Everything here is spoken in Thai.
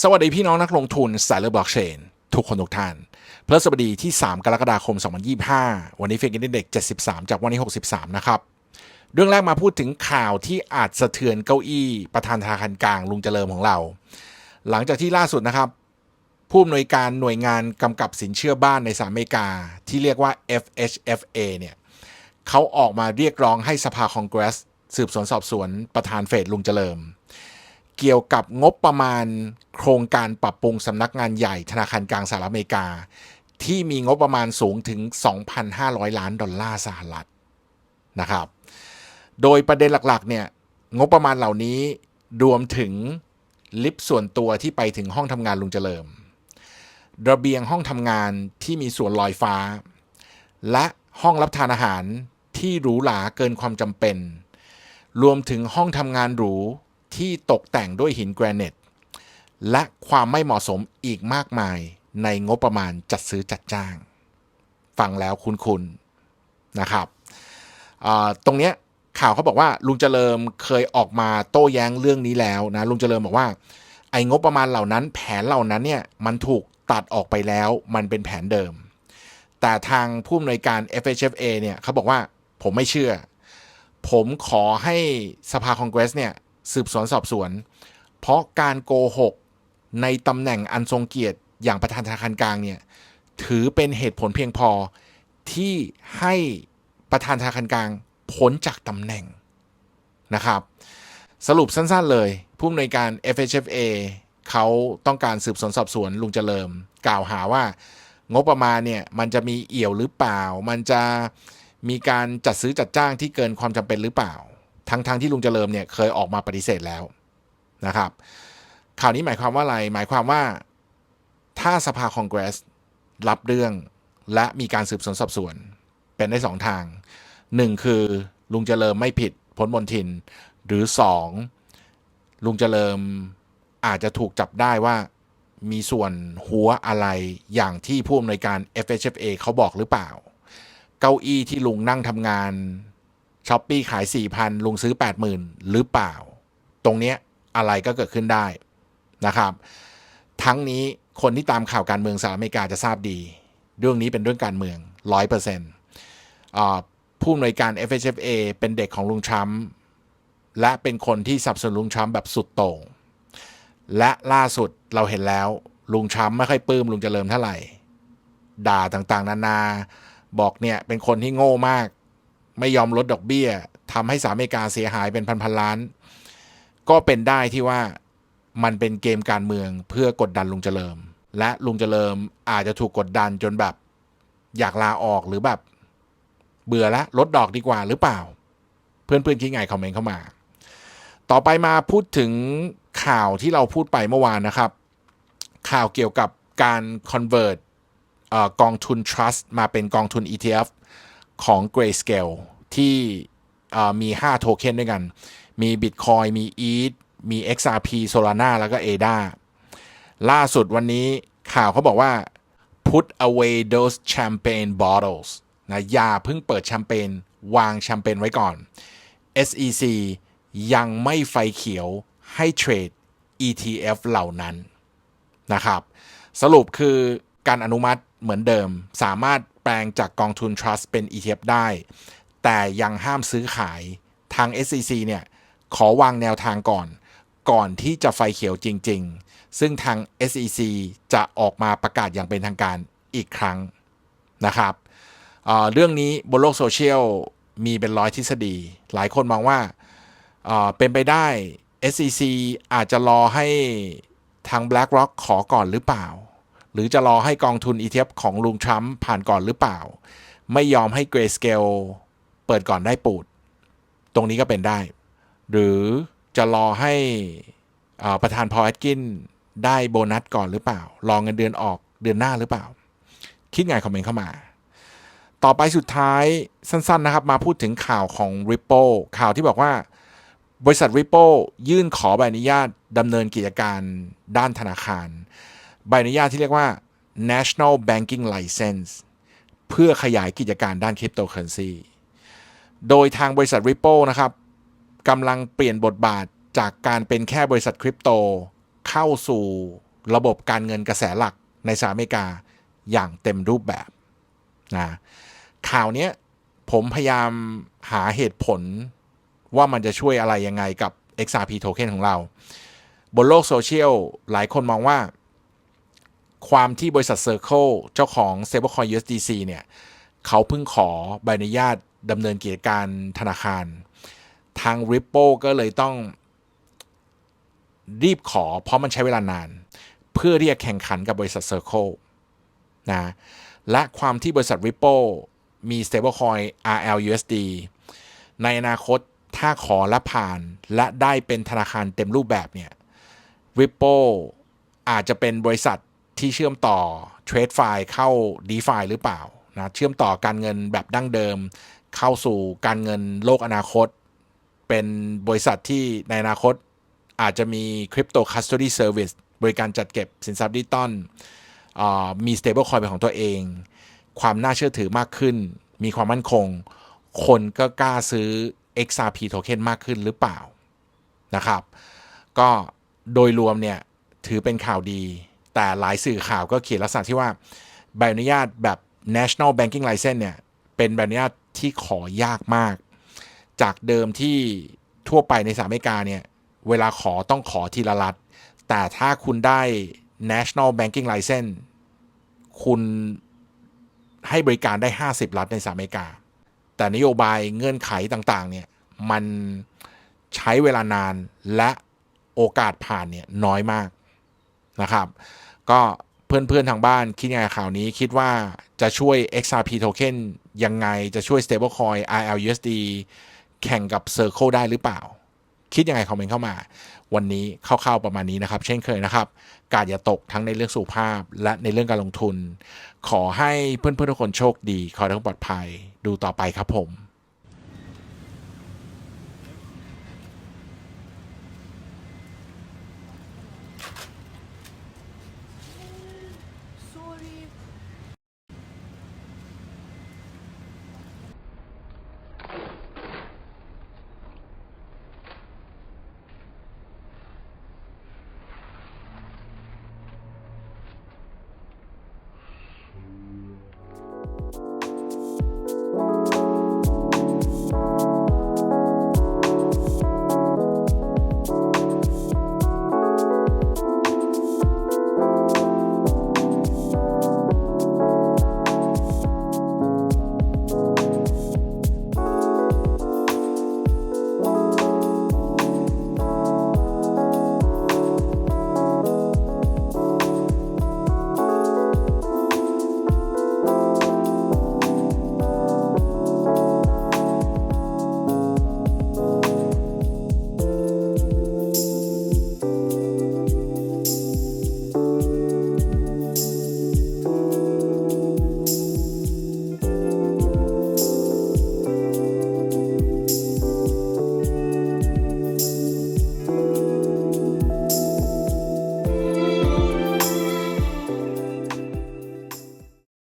สวัสดีพี่น้องนักลงทุนสายเลือบล็อกเชนทุกคนทุกท่านพฤหัสบดีที่ 3 กรกฎาคม 2025 วันนี้เฟกินเด็ก 73 จากวันนี้ 63 นะครับ เรื่องแรกมาพูดถึงข่าวที่อาจสะเทือนเก้าอี้ประธานธนาคารกลางลุงเจริญของเรา หลังจากที่ล่าสุดนะครับ ผู้อำนวยการหน่วยงานกำกับสินเชื่อบ้านในสหรัฐอเมริกา ที่เรียกว่า FHFA เนี่ยเขาออกมาเรียกร้องให้สภาคองเกรส สืบสวนสอบสวนประธานเฟดลุงเจริญ เกี่ยวกับงบประมาณโครงการปรับปรุงสำนักงานใหญ่ธนาคารกลางสหรัฐอเมริกา ที่มีงบประมาณสูงถึง 2,500 ล้านดอลลาร์สหรัฐนะครับ โดยประเด็นหลักๆเนี่ยงบประมาณเหล่านี้รวมถึงลิฟต์ส่วนตัวที่ไปถึงห้องทำงานลุงเจริญระเบียงห้องทำงานที่มีส่วนลอยฟ้า และห้องรับทานอาหารที่หรูหราเกินความจำเป็น รวมถึงห้องทำงานหรู ที่ตกแต่งด้วยหินแกรนิตและความไม่เหมาะสมอีกมากมายในงบประมาณจัดซื้อจัดจ้าง ฟังแล้วคุ้นๆนะครับ ตรงเนี้ยข่าวเขาบอกว่าลุงเจริญเคยออกมาโต้แย้งเรื่องนี้แล้วนะลุงเจริญบอกว่า ไอ้งบประมาณเหล่านั้นแผนเหล่านั้นเนี่ยมันถูกตัดออกไปแล้วมันเป็นแผนเดิม แต่ทางผู้อำนวยการ FHFA เนี่ยเขาบอกว่าผมไม่เชื่อ ผมขอให้สภาคองเกรสเนี่ย สืบสวนสอบสวน เพราะการโกหกในตำแหน่งอันทรงเกียรติอย่างประธานธนาคารกลางเนี่ยถือเป็นเหตุผลเพียงพอที่ให้ประธานธนาคารกลางพ้นจากตำแหน่งนะครับ สรุปสั้นๆเลย ผู้อำนวยการ FHFA เขาต้องการสืบสวนสอบสวนลุงเจริญกล่าวหาว่างบประมาณเนี่ยมันจะมีเอี่ยวหรือเปล่า มันจะมีการจัดซื้อจัดจ้างที่เกินความจำเป็นหรือเปล่า ทั้งๆทที่ลุงเจริญเนี่ยเคยออกมาปฏิเสธแล้วนะครับ ข่าวนี้หมายความว่าอะไร หมายความว่าถ้าสภาคองเกรสรับเรื่องและมีการสืบสวนสอบสวนเป็นได้สองทางหนึ่งคือลุงเจริญไม่ผิดพ้นมนทิน หรือสองลุงเจริญอาจจะถูกจับได้ว่ามีส่วนหัวอะไรอย่างที่ผู้อำนวยการ FHFA เขาบอกหรือเปล่า เก้าอี้ที่ลุงนั่งทำงาน ช้อปปี้ขาย 4,000 ลุงซื้อ 80,000 หรือเปล่า ตรงเนี้ยอะไรก็เกิดขึ้นได้นะครับ ทั้งนี้คนที่ตามข่าวการเมืองสหรัฐอเมริกาจะทราบดี เรื่องนี้เป็นเรื่องการเมือง 100%ผู้อำนวยการ FHFA เป็นเด็กของลุงทรัมป์และเป็นคนที่สับสนลุงทรัมป์แบบสุดโต่งและล่าสุดเราเห็นแล้ว ลุงทรัมป์ไม่ค่อยปลื้มลุงเจริญเท่าไหร่ ด่าต่างๆ นานา บอกเนี่ยเป็นคนที่โง่มาก ไม่ยอมลดดอกเบี้ยทำให้สหรัฐอเมริกาเสียหายเป็นพันๆล้าน ก็เป็นได้ที่ว่ามันเป็นเกมการเมืองเพื่อกดดันลุงเจริญและลุงเจริญอาจจะถูกกดดันจนแบบ อยากลาออกหรือแบบ เบื่อละลดดอกดีกว่าหรือเปล่า เพื่อนๆคิดไงคอมเมนต์เข้ามา ต่อไปมาพูดถึงข่าวที่เราพูดไปเมื่อวานนะครับ ข่าวเกี่ยวกับการ convert อกองทุน trust มาเป็นกองทุน ETF ของ Grayscale ที่มี 5 โทเค็นด้วยกัน มี Bitcoin มี ETH มี XRP Solana แล้วก็ ADA ล่าสุดวันนี้ข่าวเขาบอกว่า put away those champagne bottles นะอย่าเพิ่งเปิดแชมเปญวางแชมเปญไว้ก่อน SEC ยังไม่ไฟเขียวให้เทรด ETF เหล่านั้นนะครับ สรุปคือการอนุมัติเหมือนเดิมสามารถ แปลงจากกองทุน trust เป็น ETF ได้ แต่ยังห้ามซื้อขายทาง SEC เนี่ยขอวางแนวทางก่อน ก่อนที่จะไฟเขียวจริง ๆ ซึ่งทาง SEC จะออกมาประกาศอย่างเป็นทางการอีกครั้งนะครับเเรื่องนี้บนโลกโซเชียลมีเป็นร้อยทฤษฎี หลายคนมองว่าเเป็นไปได้ SEC อาจจะรอให้ทาง BlackRock ขอก่อนหรือเปล่า หรือจะรอให้กองทุน ETF ของลุงทรัมป์ผ่านก่อนหรือเปล่า ไม่ยอมให้ Grayscale เปิดก่อนได้ปูด ตรงนี้ก็เป็นได้ หรือจะรอให้ประธานพอแอตกินได้โบนัสก่อนหรือเปล่า รอเงินเดือนออกเดือนหน้าหรือเปล่า คิดไงคอมเมนต์เข้ามา ต่อไปสุดท้ายสั้นๆนะครับ มาพูดถึงข่าวของ Ripple ข่าวที่บอกว่าบริษัท Ripple ยื่นขอใบอนุญาตดำเนินกิจการด้านธนาคาร ใบอนุญาตที่เรียกว่า National Banking License เพื่อขยายกิจการด้านคริปโตเคอเรนซีโดยทางบริษัท Ripple นะครับกำลังเปลี่ยนบทบาทจากการเป็นแค่บริษัทคริปโต เข้าสู่ระบบการเงินกระแสหลักในสหรัฐอเมริกาอย่างเต็มรูปแบบนะข่าวนี้ผมพยายามหาเหตุผลว่ามันจะช่วยอะไรยังไงกับ XRP token ของเรา บนโลกโซเชียลหลายคนมองว่า ความที่บริษัท Circle เจ้าของ Stablecoin USDC เนี่ยเขาเพิ่งขอใบอนุญาตดำเนินกิจการธนาคาร ทาง Ripple ก็เลยต้องรีบขอเพราะมันใช้เวลานาน เพื่อที่จะแข่งขันกับบริษัท Circle นะและความที่บริษัท Ripple มี stablecoin RLUSD ในอนาคตถ้าขอและผ่านและได้เป็นธนาคารเต็มรูปแบบเนี่ย Ripple อาจจะเป็นบริษัท ที่เชื่อมต่อเทรดไฟล์เข้า DeFi หรือเปล่านะเชื่อมต่อการเงินแบบดั้งเดิม เข้าสู่การเงินโลกอนาคต เป็นบริษัทที่ในอนาคตอาจจะมี Crypto Custody Service บริการจัดเก็บสินทรัพย์ดิจิตอลมี stablecoin เป็นของตัวเอง ความน่าเชื่อถือมากขึ้น มีความมั่นคง คนก็กล้าซื้อ XRP token มากขึ้นหรือเปล่านะครับ ก็โดยรวมเนี่ย ถือเป็นข่าวดี แต่หลายสื่อข่าวก็เขียนลักษณะที่ว่าใบอนุญาตแบบ national banking license เนี่ย เป็นใบอนุญาตที่ขอยากมาก จากเดิมที่ทั่วไปในสหรัฐอเมริกาเนี่ย เวลาขอต้องขอทีละรัฐ แต่ถ้าคุณได้ national banking license คุณให้บริการได้ 50 รัฐในสหรัฐอเมริกา แต่นโยบายเงื่อนไขต่างๆ เนี่ย มันใช้เวลานานและโอกาสผ่านเนี่ยน้อยมาก นะครับ ก็เพื่อนๆทางบ้านคิดยังไงข่าวนี้คิดว่าจะช่วย XRP token ยังไงจะช่วย stablecoin ILUSD แข่งกับ Circle ได้หรือเปล่า คิดยังไงคอมเมนต์เข้ามา วันนี้คร่าวๆประมาณนี้นะครับ เช่นเคยนะครับ การอย่าตกทั้งในเรื่องสุขภาพ และในเรื่องการลงทุน ขอให้เพื่อนๆทุกคนโชคดี ขอให้ทุกคนปลอดภัย ดูต่อไปครับผม